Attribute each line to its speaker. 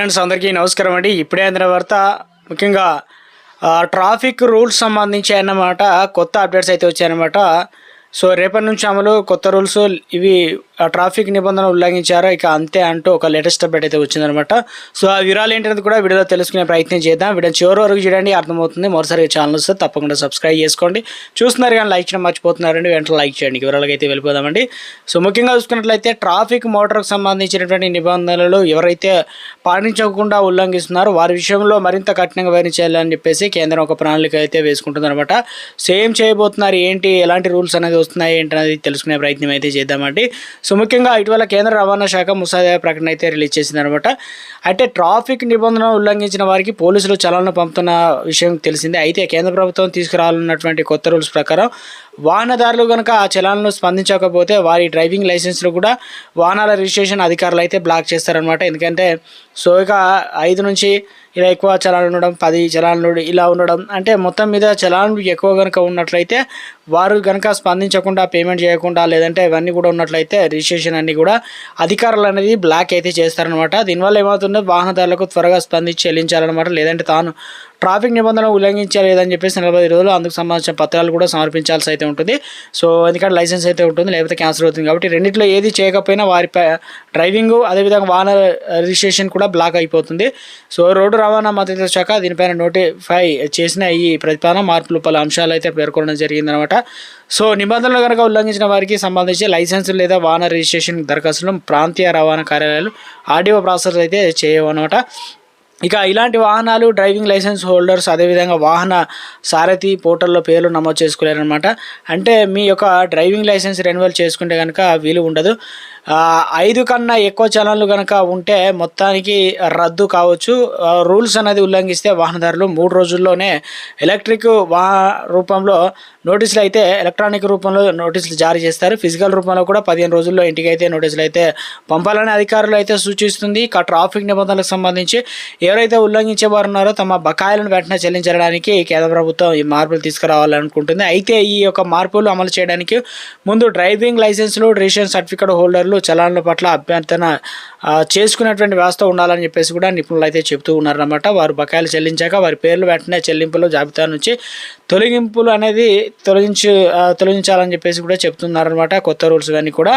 Speaker 1: Friends అందరికీ నమస్కారం అండి. ఇప్పుడే అందిన వార్త ముఖ్యంగా ట్రాఫిక్ రూల్స్ సంబంధించి అన్నమాట కొత్త అప్డేట్స్ అయితే వచ్చాయన్నమాట. సో రేపటి నుంచి అమలు కొత్త రూల్స్ ఇవి ట్రాఫిక్ నిబంధనలు ఉల్లంఘించారో? ఇక అంతే అంటూ ఒక లేటెస్ట్ అప్డేట్ అయితే వచ్చిందనమాట సో ఆ వివరాలు ఏంటనేది కూడా వీడియోలో తెలుసుకునే ప్రయత్నం చేద్దాం. వీడియో చివరి వరకు చూడండి అర్థమవుతుంది. మరోసారి ఛానల్ వస్తే తప్పకుండా సబ్స్క్రైబ్ చేసుకోండి. చూస్తున్నారు కానీ లైక్ చేయడం మర్చిపోతున్నారండి. వెంటనే లైక్ చేయండి. వివరాలకు అయితే వెళ్ళిపోదామండి. సో ముఖ్యంగా చూసుకున్నట్లయితే ట్రాఫిక్ మోటార్కు సంబంధించినటువంటి నిబంధనలు ఎవరైతే పాటించకుండా ఉల్లంఘిస్తున్నారో వారి విషయంలో మరింత కఠినంగా వివరించాలని చెప్పేసి కేంద్రం ఒక ప్రణాళిక అయితే వేసుకుంటుందన్నమాట. సేమ్ చేయబోతున్నారు ఏంటి? ఎలాంటి రూల్స్ అనేది వస్తున్నాయి ఏంటి అనేది తెలుసుకునే ప్రయత్నం అయితే చేద్దామండి. సో ముఖ్యంగా ఇటీవల కేంద్ర రవాణా శాఖ ముసాదా ప్రకటన అయితే రిలీజ్ చేసిందనమాట. అయితే ట్రాఫిక్ నిబంధనలు ఉల్లంఘించిన వారికి పోలీసులు చలన పంపుతున్న విషయం తెలిసిందే. అయితే కేంద్ర ప్రభుత్వం తీసుకురావాలన్నటువంటి కొత్త రూల్స్ ప్రకారం వాహనదారులు కనుక ఆ చలాలను స్పందించకపోతే వారి డ్రైవింగ్ లైసెన్స్లు కూడా వాహనాల రిజిస్ట్రేషన్ అధికారులు అయితే బ్లాక్ చేస్తారనమాట ఎందుకంటే సో ఇక ఐదు నుంచి ఇలా ఎక్కువ చలాలు ఉండడం పది చలాలు ఇలా ఉండడం అంటే మొత్తం మీద చలాన్లు ఎక్కువ కనుక ఉన్నట్లయితే వారు కనుక స్పందించకుండా పేమెంట్ చేయకుండా లేదంటే ఇవన్నీ కూడా ఉన్నట్లయితే రిజిస్ట్రేషన్ అన్ని కూడా అధికారులు అనేది బ్లాక్ అయితే చేస్తారనమాట దీనివల్ల ఏమవుతుందో? వాహనదారులకు త్వరగా స్పందించి చెల్లించాలన్నమాట. లేదంటే తాను ట్రాఫిక్ నిబంధనలు ఉల్లంఘించలేదని చెప్పేసి నలభై రోజులు అందుకు సంబంధించిన పత్రాలు కూడా సమర్పించాల్సి అయితే ఉంటుంది. సో ఎందుకంటే లైసెన్స్ అయితే ఉంటుంది లేకపోతే క్యాన్సిల్ అవుతుంది. కాబట్టి రెండింటిలో ఏది చేయకపోయినా వారి డ్రైవింగ్ అదేవిధంగా వాహన రిజిస్ట్రేషన్ కూడా బ్లాక్ అయిపోతుంది. సో రోడ్డు రవాణా మద్దతు శాఖ దీనిపైన నోటిఫై చేసిన ఈ ప్రతిపాదన మార్పులు పలు అంశాలు అయితే పేర్కొనడం జరిగిందనమాట. సో నిబంధనలు కనుక ఉల్లంఘించిన వారికి సంబంధించి లైసెన్స్ లేదా వాహన రిజిస్ట్రేషన్ దరఖాస్తులను ప్రాంతీయ రవాణా కార్యాలయాలు ఆర్డీఓ ప్రాసెస్ అయితే చేయవన్నమాట. ఇక ఇలాంటి వాహనాలు డ్రైవింగ్ లైసెన్స్ హోల్డర్స్ అదేవిధంగా వాహన సారథి పోర్టల్లో పేర్లు నమోదు చేసుకోలేరనమాట అంటే మీ యొక్క డ్రైవింగ్ లైసెన్స్ రెన్యువల్ చేసుకుంటే కనుక వీలు ఉండదు. ఐదు కన్నా ఎక్కువ చలాన్లు కనుక ఉంటే మొత్తానికి రద్దు కావచ్చు. రూల్స్ అనేది ఉల్లంఘిస్తే వాహనదారులు మూడు రోజుల్లోనే ఎలక్ట్రిక్ వా రూపంలో నోటీసులు అయితే ఎలక్ట్రానిక్ రూపంలో నోటీసులు జారీ చేస్తారు. ఫిజికల్ రూపంలో కూడా పదిహేను రోజుల్లో ఇంటికి అయితే నోటీసులు అయితే పంపాలని అధికారులు అయితే సూచిస్తుంది. ఇక ట్రాఫిక్ నిబంధనలకు సంబంధించి ఎవరైతే ఉల్లంఘించే వారు ఉన్నారో తమ బకాయిలను వెంటనే చెల్లించడానికి కేంద్ర ప్రభుత్వం ఈ మార్పులు తీసుకురావాలనుకుంటుంది. అయితే ఈ యొక్క మార్పులు అమలు చేయడానికి ముందు డ్రైవింగ్ లైసెన్స్లు రిజిస్ట్రేషన్ సర్టిఫికేట్ హోల్డర్లు చలాన్ల పట్ల అభ్యర్థన చేసుకునేటువంటి వ్యవస్థ ఉండాలని చెప్పేసి కూడా నిపుణులు అయితే చెబుతూ ఉన్నారన్నమాట. వారు బకాయిలు చెల్లించాక వారి పేర్లు వెంటనే చెల్లింపులు జాబితా నుంచి తొలగింపులు అనేది తొలగించు తొలగించాలని చెప్పేసి కూడా చెప్తున్నారనమాట కొత్త రూల్స్ కానీ కూడా